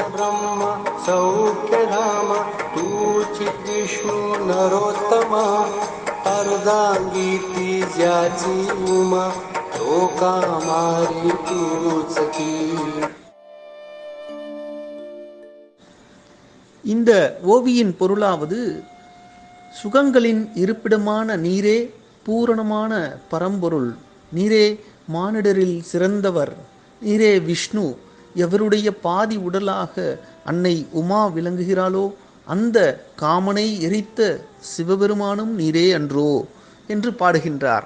ब्रह्म सौख्यधाम तूचित विष्णू नरोत्तमा अर्धांगीती ज्याची उमा तो कामारी तूच की இந்த ஓவியின் பொருளாவது சுகங்களின் இருப்பிடமான நீரே பூரணமான பரம்பொருள் நீரே மானிடரில் சிறந்தவர் நீரே விஷ்ணு எவருடைய பாதி உடலாக அன்னை உமா விளங்குகிறாளோ அந்த காமனை எரித்த சிவபெருமானும் நீரே அன்றோ என்று பாடுகின்றார்.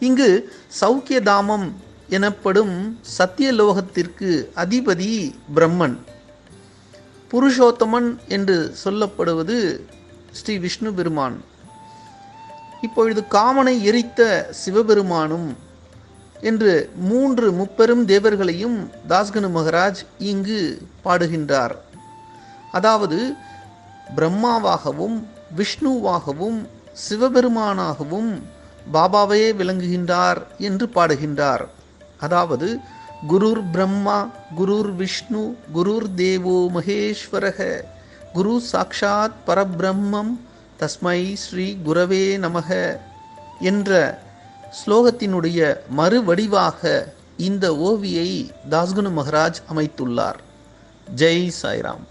இங்கு சௌக்கியதாமம் எனப்படும் சத்தியலோகத்திற்கு அதிபதி பிரம்மன். புருஷோத்தமன் என்று சொல்லப்படுவது ஸ்ரீ விஷ்ணு பெருமான். இப்பொழுது காமனை எரித்த சிவபெருமானும் என்று மூன்று முப்பெரும் தேவர்களையும் தாஸ்கனு மகராஜ் இங்கு பாடுகின்றார். அதாவது பிரம்மாவாகவும் விஷ்ணுவாகவும் சிவபெருமானாகவும் பாபாவே விளங்குகின்றார் என்று பாடுகின்றார். அதாவது குருர் பிரம்மா குருர் விஷ்ணு குருர் தேவோ மகேஸ்வரக குரு சாக்ஷாத் பரபிரம்மம் தஸ்மை ஸ்ரீ குரவே நமக என்ற ஸ்லோகத்தினுடைய மறுவடிவாக இந்த ஓவியை தாஸ்குனு மகராஜ் அமைத்துள்ளார். ஜெய் சாய்ராம்.